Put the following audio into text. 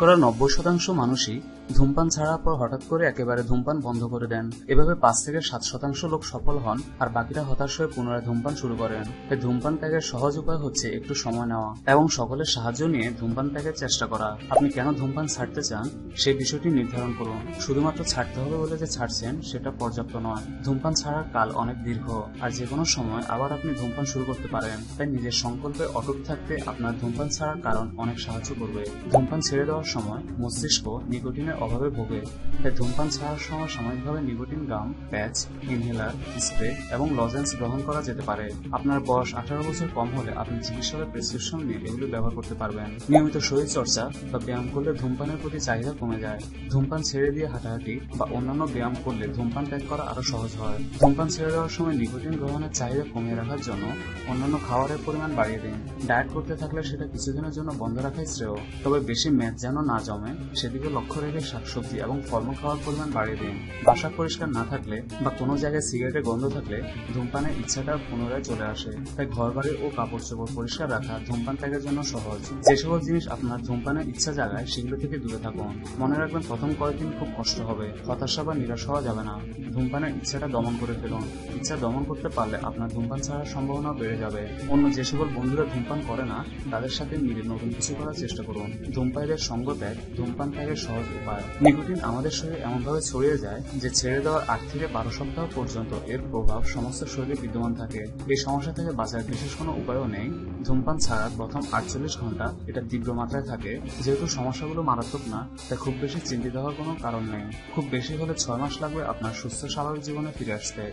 শতকরা নব্বই শতাংশ মানুষই ধূমপান ছাড়ার পর হঠাৎ করে একেবারে ধূমপান বন্ধ করে দেন। এভাবে পাঁচ থেকে সাত শতাংশ লোক সফল হন আর বাকিরা হতাশ হয়ে পুনরায় ধূমপান শুরু করেন। তাই ধূমপান ত্যাগের সহজ উপায় হচ্ছে একটু সময় নেওয়া এবং সকলের সাহায্য নিয়ে ধূমপান ত্যাগের চেষ্টা করা। আপনি কেন ধূমপান ছাড়তে চান সেই বিষয়টি নির্ধারণ করুন। শুধুমাত্র ছাড়তে হবে বলে যে ছাড়ছেন সেটা পর্যাপ্ত নয়। ধূমপান ছাড়ার কাল অনেক দীর্ঘ আর যে কোনো সময় আবার আপনি ধূমপান শুরু করতে পারেন। তাই নিজের সংকল্পে অটুট থাকতে আপনার ধূমপান ছাড়ার কারণ অনেক সাহায্য করবে। ধূমপান ছেড়ে দেওয়ার সময় মস্তিষ্ক নিকোটিনের অভাবে ভোগে। তাই ধূমপান ছাড়ার সময় সাময়িকভাবে nicotine gum, patch inhaler spray এবং লজেন্স গ্রহণ করা যেতে পারে। আপনার বয়স আঠারো বছর কম হলে আপনি চিকিৎসকের প্রেসক্রিপশন নিয়ে এগুলো ব্যবহার করতে পারবেন। নিয়মিত শরীর চর্চা বা ব্যায়াম করলে ধূমপানের প্রতি চাহিদা কমে যায়। ধূমপান ছেড়ে দিয়ে হাঁটাহাঁটি বা অন্যান্য ব্যায়াম করলে ধূমপান ত্যাগ করা আরও সহজ হয়। ধূমপান ছেড়ে দেওয়ার সময় নিকোটিন গ্রহণের চাহিদা কমিয়ে রাখার জন্য অন্যান্য খাবারের পরিমাণ বাড়িয়ে দিন। ডায়েট করতে থাকলে সেটা কিছুদিনের জন্য বন্ধ রাখাই শ্রেয়। তবে বেশি মেদ যেন না জমে। সেদিকে লক্ষ্য রেখে শাকসবজি এবং ফলমূল খাওয়ার পরিমাণ বাড়িয়ে দিন। বাসা পরিষ্কার না থাকলে বা কোনো জায়গায় সিগারেটের গন্ধ থাকলে ধূমপানের ইচ্ছাটা পুনরায় চলে আসে। তাই ঘর বাড়ি ও কাপড় চোপড় পরিষ্কার রাখা ধূমপান ত্যাগের জন্য সহজ। যে সকল জিনিস আপনার ধূমপানের ইচ্ছা জাগায় সেগুলো থেকে দূরে থাকুন। মনে রাখবেন প্রথম কয়েকদিন খুব কষ্ট হবে। হতাশা বা নিরাশ হওয়া যাবে না। ধূমপানের ইচ্ছাটা দমন করে ফেলুন। ইচ্ছা দমন করতে পারলে আপনার ধূমপান ছাড়ার সম্ভাবনা বেড়ে যাবে। অন্য যে সকল বন্ধুরা ধূমপান করে না, তাদের সাথে মিলে নতুন কিছু করার চেষ্টা করুন। ধূমপাইদের সঙ্গ ত্যাগ ধূমপান ত্যাগের সহজ উপায়। নিকোটিন আমাদের শরীরে এমনভাবে ছড়িয়ে যায় যে ছেড়ে দেওয়ার আট থেকে বারো সপ্তাহ পর্যন্ত এর প্রভাব সমস্ত শরীরে বিদ্যমান থাকে। এই সমস্যা থেকে বাঁচার বিশেষ কোনো উপায়ও নেই। ধূমপান ছাড়ার প্রথম আটচল্লিশ ঘণ্টা এটা তীব্র মাত্রায় থাকে। যেহেতু সমস্যাগুলো মারাত্মক না, তা খুব বেশি চিন্তিত হওয়ার কোনো কারণ নেই। খুব বেশি হলে ছয় মাস লাগবে আপনার সুস্থ স্বাভাবিক জীবনে ফিরে আসতে।